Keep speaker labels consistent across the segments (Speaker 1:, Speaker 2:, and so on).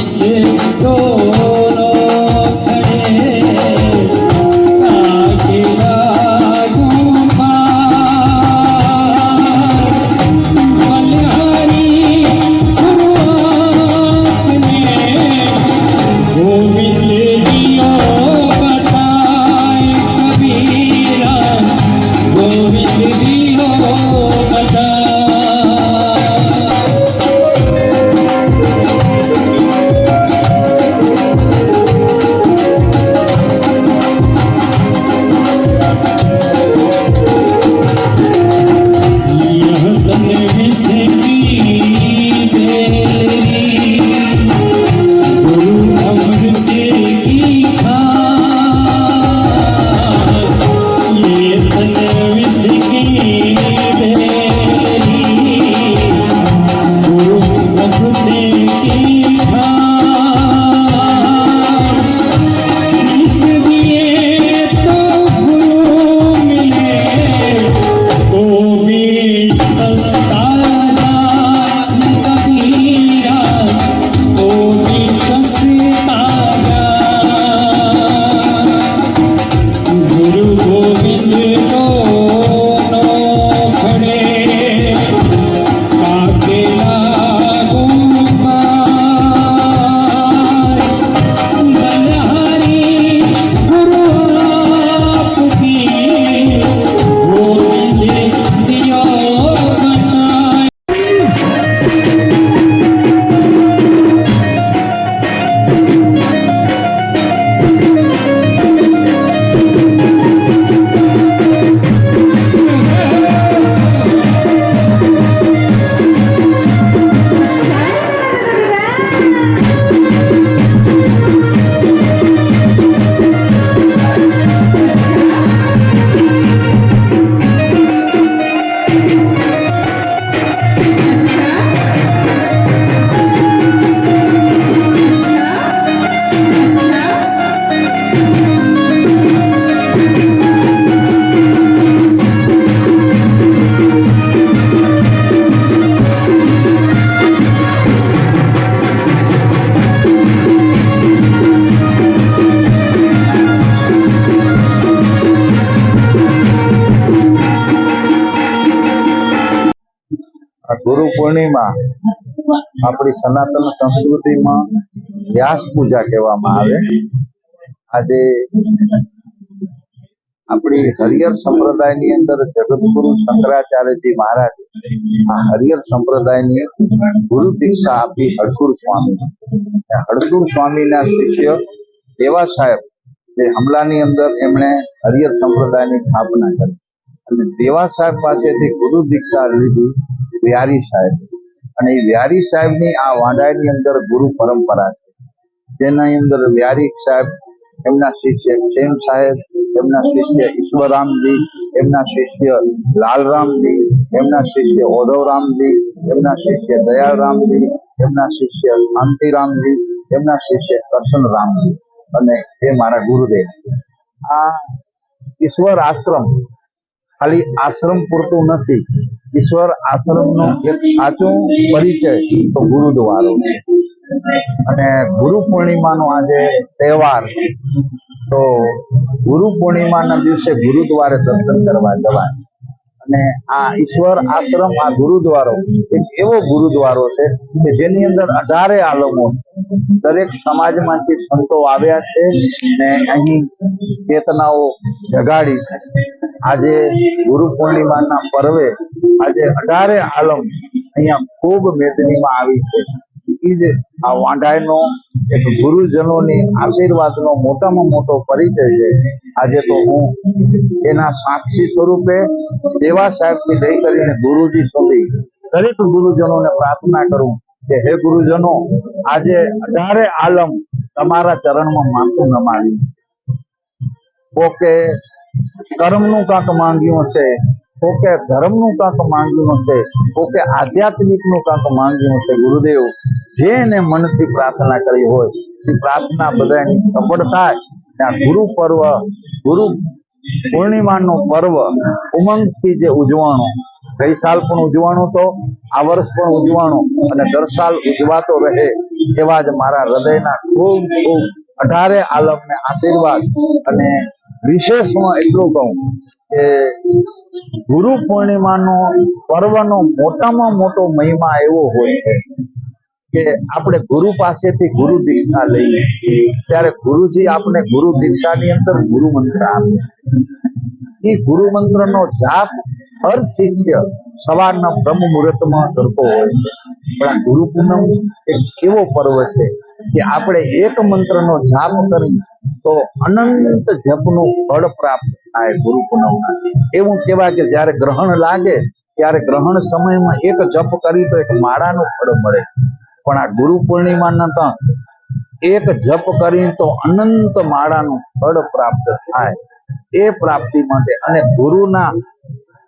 Speaker 1: yeah. Guru Purnima આપણી સનાતન સંસ્કૃતિમાં વ્યાસ પૂજા કહેવામાં આવે. આજે આપણી હરિયર સંપ્રદાયની અંદર જગતગુરુ શંકરાચાર્યજી મહારાજ આ હરિયર સંપ્રદાયની ગુરુ દીક્ષા આપી હળસુર સ્વામી. હળસુર સ્વામીના શિષ્ય એવા સાહેબ જે હમલાની અંદર એમણે હરિયર સંપ્રદાયની સ્થાપના કરી. અને દેવા સાહેબ પાસેથી ગુરુ દીક્ષા લીધી. વ્યારી સાહેબ. અને એ વ્યારી સાહેબની આ વાંડાની અંદર ગુરુ પરંપરા છે. જેના અંદર વ્યારી સાહેબ, એમના શિષ્ય સેમ સાહેબ, એમના શિષ્ય ઈશ્વરરામજી, એમના શિષ્ય લાલરામજી, એમના શિષ્ય ઓધવરામજી એમના શિષ્ય દયાળરામજી એમના શિષ્ય શાંતિરામજી, એમના શિષ્ય કરશનરામજી અને એ મારા ગુરુદેવ. આ ઈશ્વર આશ્રમ ખાલી આશ્રમ પૂરતું નથી. ઈશ્વર આશ્રમનો એક સાચો પરિચય તો ગુરુદ્વારો. અને ગુરુ પૂર્ણિમાનો આજે તહેવાર. તો ગુરુ પૂર્ણિમાના દિવસે ગુરુદ્વારે દર્શન કરવા જવાય. અને આ ઈશ્વર આશ્રમ, આ ગુરુદ્વારો એક એવો ગુરુદ્વારો છે કે જેની અંદર અઢારે આલમો દરેક સમાજમાંથી સંતો આવ્યા છે ને અહીં ચેતનાઓ જગાડી છે. આજે ગુરુ પૂર્ણિમાના પર્વે આજે અઢારે આલમ અહીંયા ખૂબ મેદનીમાં આવી છે. જ આ વાંઢાઈનો એક ગુરુજનોની આશીર્વાદનો મોટામાં મોટો પરિચય છે. આજે તો હું એના સાક્ષી સ્વરૂપે દેવા સાહેબથી લઈ કરીને ગુરુજી સુધી દરેક ગુરુજનોને પ્રાર્થના કરું કે હે ગુરુજનો, આજે અઢારે આલમ તમારા ચરણમાં માથું નમાવ્યું કોકે કર્મનું કાંક માંગ્યું છે કોકે ધર્મનું કાંક માંગ્યું છે કોકે આધ્યાત્મિકનું કાંક માંગ્યું છે ગુરુદેવ, જેને મનથી પ્રાર્થના કરી હોય, એ પ્રાર્થના બધાની સફળ થાય. ત્યાં ગુરુ પર્વ, ગુરુ પૂર્ણિમાનો પર્વ, ઉમંગથી જે ઉજવાણો, ગઈ સાલ પણ ઉજવાણો તો આ વર્ષ પણ ઉજવાણો અને દર સાલ ઉજવાતો રહે, એવા જ મારા હૃદયના ખૂબ ખૂબ અઢારે આલમને આશીર્વાદ અને વિશેષમાં એટલું કહું કે ગુરુ પૂર્ણિમાનો પર્વનો મોટામાં મોટો મહિમા એવો હોય છે કે આપણે ગુરુ પાસેથી ગુરુ દીક્ષા લઈએ. ત્યારે ગુરુજી આપણે ગુરુ દીક્ષાની અંદર ગુરુ મંત્ર આપે. એ ગુરુ મંત્રનો જાપ હર શિષ્ય સવારના બ્રહ્મ મુહૂર્તમાં કરતો હોય છે. પણ આ ગુરુ પૂનમ એક એવો પર્વ છે કે આપણે એક મંત્રનો જાપ કરી તો અનંત જપનું ફળ પ્રાપ્ત થાય ગુરુ પૂનમના એવું કહેવાય કે જ્યારે ગ્રહણ લાગે, ત્યારે ગ્રહણ સમયમાં એક જપ કરી તો એક માળાનું ફળ મળે. પણ આ ગુરુ પૂર્ણિમાના તો એક જપ કરી તો અનંત માળાનું ફળ પ્રાપ્ત થાય. એ પ્રાપ્તિ માટે અને ગુરુના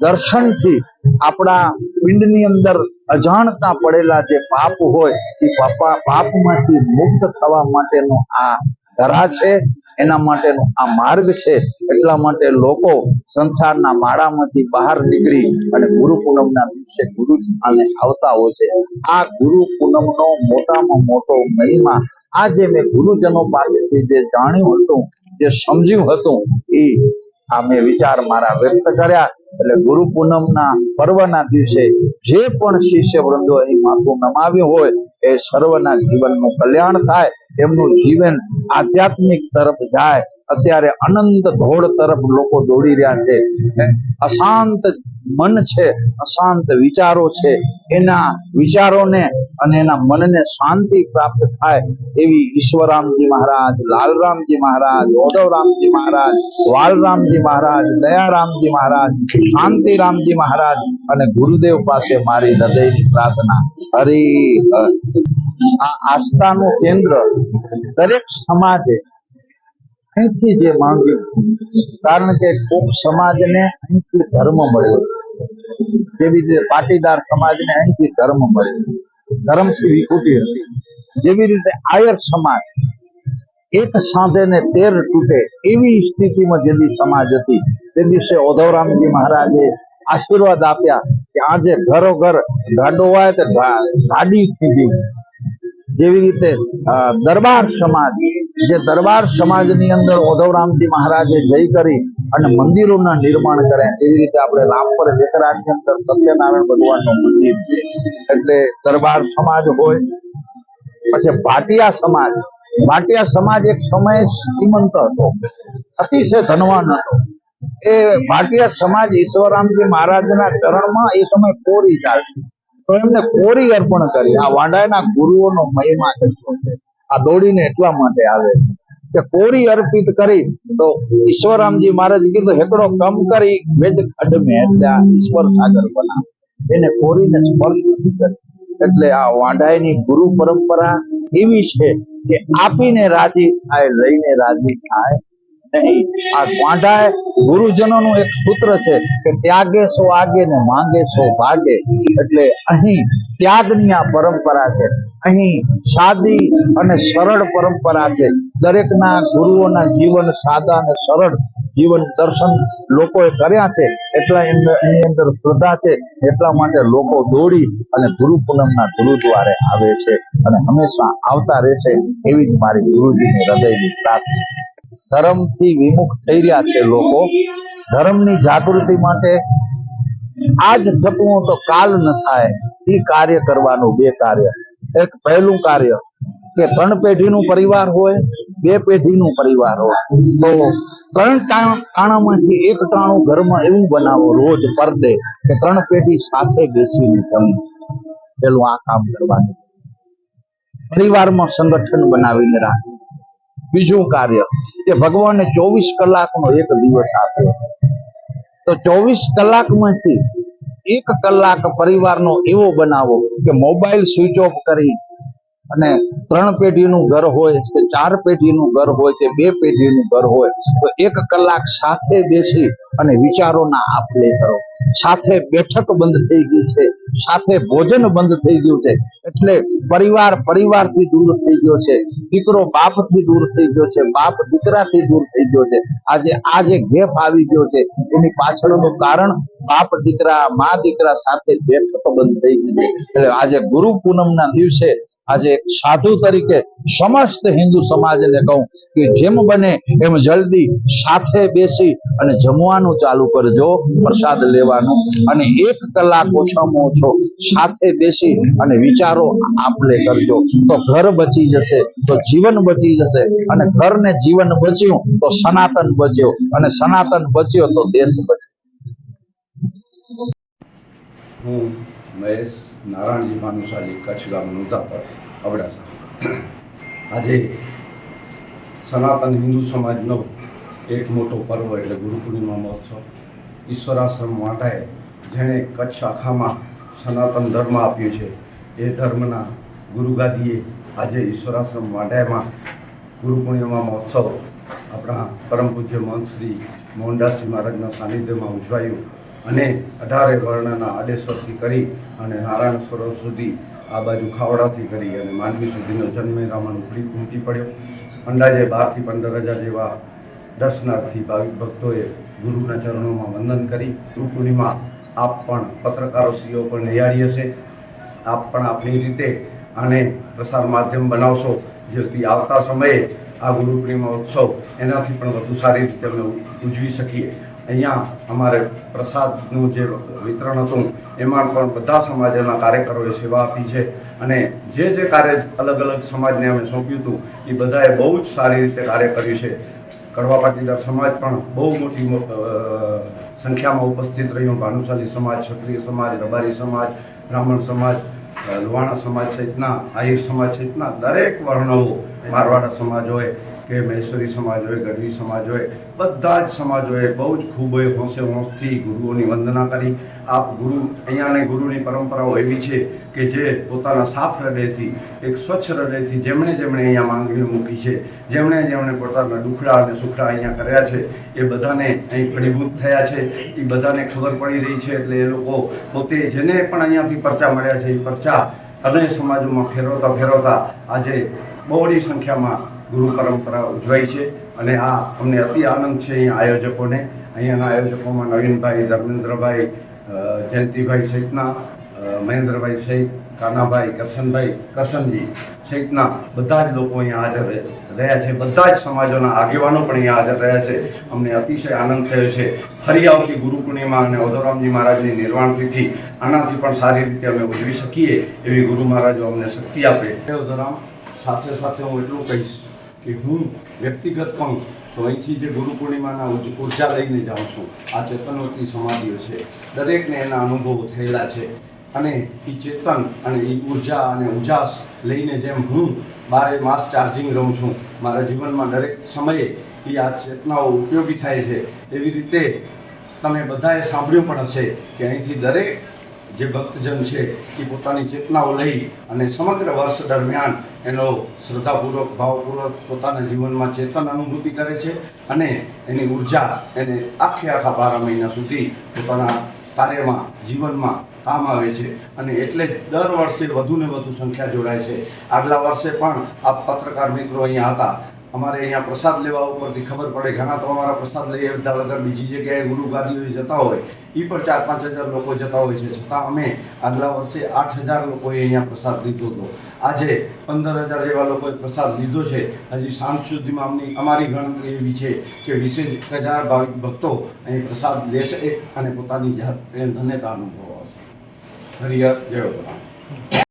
Speaker 1: દર્શનથી આપણા પિંડની અંદર અજાણતા પડેલા જે પાપ હોય, એ પાપા પાપમાંથી મુક્ત થવા માટેનો આ ધરા છે, એના માટેનો આ માર્ગ છે. એટલા માટે લોકો સંસારના માળામાંથી બહાર નીકળી અને ગુરુ પૂનમના દિવસે ગુરુ સ્થાને આવતા હોય છે. આ ગુરુ પૂનમનો મોટામાં મોટો મહિમા આજે મેં ગુરુજનો પાસેથી જે જાણ્યું હતું, જે સમજ્યું હતું, એ આ મેં વિચાર મારા વ્યક્ત કર્યા. એટલે ગુરુ પૂનમના પર્વના દિવસે જે પણ શિષ્ય વૃંદો અહીં માથું નમાવ્યું હોય, એ સર્વના જીવનનું કલ્યાણ થાય એમનું જીવન આધ્યાત્મિક તરફ જાય. અત્યારે અનંત ધોળ તરફ લોકો દોડી રહ્યા છે. અશાંત મન છે, અશાંત વિચારો છે, એના વિચારોને અને એના મનને શાંતિ પ્રાપ્ત થાય એવી ઈશ્વરામજી મહારાજ, લાલરામજી મહારાજ ઓધવરામજી મહારાજ, વાલરામજી મહારાજ, દયારામજી મહારાજ, શાંતિરામજી મહારાજ અને ગુરુદેવ પાસે મારી હૃદયની પ્રાર્થના. હર. આ આસ્થાનું કેન્દ્ર દરેક સમાજે અહીંથી જે માંગ્યું. કારણ કે કોક સમાજને અહીંથી ધર્મ મળ્યો. જેવી રીતે પાટીદાર સમાજને અહીંથી ધર્મ મળ્યો ધર્મથી વિકૃતિ હતી. જેવી રીતે આયર સમાજ એક સાંધે ને તેર તૂટે એવી સ્થિતિમાં જે સમાજ હતી. તે દિવસે ઓધવરામજી મહારાજે આશીર્વાદ આપ્યા કે આજે ઘરો ઘર ગાડો હોય તો ગાડી થી જેવી રીતે દરબાર સમાજ જે દરબાર સમાજની અંદર ઓધવરામજી મહારાજે જઈ કરી અને મંદિરોના નિર્માણ કરે, એવી રીતે આપણે રામપર વેકરાજની અંદર સત્યનારાયણ ભગવાનનું મંદિર એટલે દરબાર સમાજ હોય, પછી ભાટિયા સમાજ. ભાટિયા સમાજ એક સમયે શ્રીમંત હતો, અતિશય ધનવાન હતો. એ ભાટિયા સમાજ ઈશ્વરામજી મહારાજના ચરણમાં એ સમય કોરી ચાલતી તો એમને કોરી અર્પણ કરી. આ વાંડાના ગુરુઓનો મહિમા કેટલો છે. આ દોડીને એટલા માટે આવે કે કોરી અર્પિત કરી તો ઈશ્વરરામજી મહારાજ કીધું, હેકડો કમ કરી, વેદ ખડ મેં એટલે આ ઈશ્વર સાગર બના એને કોરીને સ્પર્શ નથી કરી એટલે આ વાંઢાઈની ગુરુ પરંપરા એવી છે કે આપીને રાજી થાય, લઈને રાજી થાય. નહીં. આ વાંઢાએ ગુરુજનોનું એક સૂત્ર છે કે ત્યાગે સો આગે ને માંગે સો ભાગે. એટલે અહીં ત્યાગની આ પરંપરા છે. અહીં સાદી અને સરળ પરંપરા છે. દરેકના ગુરુઓના જીવન સાદા અને સરળ જીવન દર્શન લોકોએ કર્યા છે. એટલા એની અંદર શ્રદ્ધા છે. એટલા માટે લોકો દોડી અને ગુરુ પૂનમના ગુરુદ્વારે આવે છે. અને હંમેશા આવતા રહેશે એવી જ મારી ગુરુજીની હૃદયની પ્રાર્થના ધર્મથી વિમુખ થઈ રહ્યા છે લોકો. ધર્મની જાગૃતિ માટે આજ જપવું તો કાલ ન થાય. એ કાર્ય કરવાનું બે કાર્ય. એક પહેલું કાર્ય કે ત્રણ પેઢીનું પરિવાર હોય, બે પેઢીનું પરિવાર હોય. તો ત્રણ ટાણામાંથી એક ટાણું ઘરમાં એવું બનાવો રોજ પર ડે કે ત્રણ પેઢી સાથે બેસીને જમે પેલું આ કામ કરવાનું. પરિવારમાં સંગઠન બનાવીને રાખવું બીજું કાર્ય કે ભગવાને ચોવીસ કલાકનો એક દિવસ આપ્યો છે. તો ચોવીસ કલાકમાંથી એક કલાક પરિવારનો એવો બનાવો કે મોબાઈલ સ્વિચ ઓફ કરી અને ત્રણ પેઢીનું ઘર હોય કે ચાર પેઢીનું ઘર હોય કે બે પેઢીનું ઘર હોય, તો એક કલાક સાથે બેસી અને વિચારોના આપ લે કરો સાથે બેઠક બંધ થઈ ગઈ છે, સાથે ભોજન બંધ થઈ ગયું છે, એટલે પરિવાર પરિવારથી દૂર થઈ ગયો છે, દીકરો બાપથી દૂર થઈ ગયો છે, બાપ દીકરાથી દૂર થઈ ગયો છે આજે આ જે ગેપ આવી ગયો છે, એની પાછળનું કારણ બાપ દીકરા, મા દીકરા સાથે બેઠક બંધ થઈ ગઈ છે. એટલે આજે ગુરુ પૂનમના દિવસે આજે એક સાધુ તરીકે સમસ્ત હિન્દુ સમાજને કહું કે જેમ બને એમ જલ્દી સાથે બેસી અને જમવાનું ચાલુ કરજો, પ્રસાદ લેવાનું. અને એક કલાક ઓછામાં ઓછો સાથે બેસી અને વિચારો આપલે કરજો. તો ઘર બચી જશે, તો જીવન બચી જશે. અને ઘરને જીવન બચ્યું તો સનાતન બચ્યો. અને સનાતન બચ્યો તો દેશ બચ્યો.
Speaker 2: હું મહેશ નારાયણજી ભાનુશાલી કચ્છ ગામનું નુતાપર, અબડાસા. આજે સનાતન હિન્દુ સમાજનો એક મોટો પર્વ એટલે ગુરુ પૂર્ણિમા મહોત્સવ. ઈશ્વરાશ્રમ માતાએ જેણે કચ્છ આખામાં સનાતન ધર્મ આપ્યું છે, એ ધર્મના ગુરુગાદીએ આજે ઈશ્વરાશ્રમ માટામાં ગુરુ પૂર્ણિમા મહોત્સવ આપણા પરમ પૂજ્ય મહંત શ્રી મોહનદાસજી મહારાજના સાનિધ્યમાં ઉજવાયું. અને અઢારે વર્ણના આડેશ્વરથી કરી અને નારાયણ સરોવર સુધી આ બાજુ ખાવડાથી કરી અને માંડવી સુધીનો જન્મેરામાં ઉપડી ઉમટી પડ્યો. અંદાજે બારથી પંદર હજાર જેવા દર્શનાર્થી ભાવિક ભક્તોએ ગુરુના ચરણોમાં વંદન કરી. ગુરુ પૂર્ણિમા આપ પણ પત્રકારોશ્રીઓ પણ નિહાળી હશે. આપ પણ આપની રીતે આને પ્રસાર માધ્યમ બનાવશો. જેથી આવતા સમયે આ ગુરુ પૂર્ણિમા ઉત્સવ એનાથી પણ વધુ સારી રીતે અમે ઉજવી શકીએ. અહીંયા અમારે પ્રસાદનું જે વિતરણ હતું, એમાં પણ બધા સમાજના કાર્યકરોએ સેવા આપી છે. અને જે જે કાર્ય અલગ અલગ સમાજને અમે સોંપ્યું હતું, એ બધાએ બહુ જ સારી રીતે કાર્ય કર્યું છે. કડવા પાટીદાર સમાજ પણ બહુ મોટી સંખ્યામાં ઉપસ્થિત રહ્યો. ભાનુશાલી સમાજ, ક્ષત્રિય સમાજ, રબારી સમાજ, બ્રાહ્મણ સમાજ લુહાણા સમાજ સહિતના, આહિર સમાજ સહિતના દરેક વર્ણો મારવાડા સમાજ હોય કે મહેશ્વરી સમાજ હોય, ગઢવી સમાજ હોય, બધા જ સમાજોએ બહુ જ ખૂબ હોંશે હોંશથી ગુરુઓની વંદના કરી. આપ ગુરુ, અહીંયાને ગુરુની પરંપરાઓ એવી છે કે જે પોતાના સાફ હૃદયથી, એક સ્વચ્છ હૃદયથી જેમણે જેમણે અહીંયા માંગણીઓ મૂકી છે, જેમણે જેમણે પોતાના દુખડા અને સુખડા અહીંયા કર્યા છે, એ બધાને અહીં ફળીભૂત થયા છે. એ બધાને ખબર પડી રહી છે એટલે એ લોકો પોતે જેને પણ અહીંયાથી પરચા મળ્યા છે એ પરચા અન્ય સમાજોમાં ફેરવતા ફેરવતા આજે બહોળી સંખ્યામાં ગુરુ પરંપરા ઉજવાય છે અને આ અમને અતિ આનંદ છે અહીંયા આયોજકોને. અહીંયાના આયોજકોમાં નવીનભાઈ, ધર્મેન્દ્રભાઈ જયંતિભાઈ સહિતના મહેન્દ્રભાઈ સહિત, કાનાભાઈ, કરશનભાઈ, કરશનજી સહિતના બધા જ લોકો અહીંયા હાજર રહ્યા છે. બધા જ સમાજોના આગેવાનો પણ અહીંયા હાજર રહ્યા છે. અમને અતિશય આનંદ થયો છે. ફરી આવતી ગુરુ પૂર્ણિમા અને ઓધોરામજી મહારાજની નિર્વાણ તિથિ આનાથી પણ સારી રીતે અમે ઉજવી શકીએ એવી ગુરુ મહારાજો અમને શક્તિ આપે. હે ઓધોરામ સાથે સાથે હું એટલું કહીશ કે હું વ્યક્તિગત કહું તો અહીંથી જે ગુરુ પૂર્ણિમાના ઊર્જા લઈને જાઉં છું, આ ચેતનવતી સમાધિઓ છે. દરેકને એના અનુભવો થયેલા છે. અને એ ચેતન અને એ ઊર્જા અને ઉજાસ લઈને જેમ હું બારે માસ ચાર્જિંગ રહું છું. મારા જીવનમાં દરેક સમયે એ આ ચેતનાઓ ઉપયોગી થાય છે. એવી રીતે તમે બધાએ સાંભળ્યું પણ હશે કે અહીંથી દરેક જે ભક્તજન છે એ પોતાની ચેતનાઓ લઈ અને સમગ્ર વર્ષ દરમિયાન એનો શ્રદ્ધાપૂર્વક, ભાવપૂર્વક પોતાના જીવનમાં ચેતન અનુભૂતિ કરે છે અને એની ઊર્જા એને આખે આખા બારા મહિના સુધી પોતાના કાર્યમાં, જીવનમાં કામ આવે છે અને એટલે દર વર્ષે વધુ ને વધુ સંખ્યા જોડાય છે. આગલા વર્ષે પણ આ પત્રકાર મિત્રો અહીંયા હતા. અમારે અહીંયા પ્રસાદ લેવા ઉપરથી ખબર પડે ઘણા તો અમારા પ્રસાદ લઈ આવતા બીજી જગ્યાએ ગુરુ ગાદીઓએ જતા હોય. એ પણ ચાર પાંચ હજાર લોકો જતા હોય છે. છતાં અમે આગલા વર્ષે આઠ હજાર લોકોએ અહીંયા પ્રસાદ લીધો હતો. આજે પંદર હજાર જેવા લોકોએ પ્રસાદ લીધો છે. હજી સાંજ સુધીમાં અમની અમારી ગણતરી એવી છે કે વીસેક હજાર ભાવિક ભક્તો અહીં પ્રસાદ લેશે અને પોતાની જાત ધન્યતા અનુભવાશે. હરિહર જય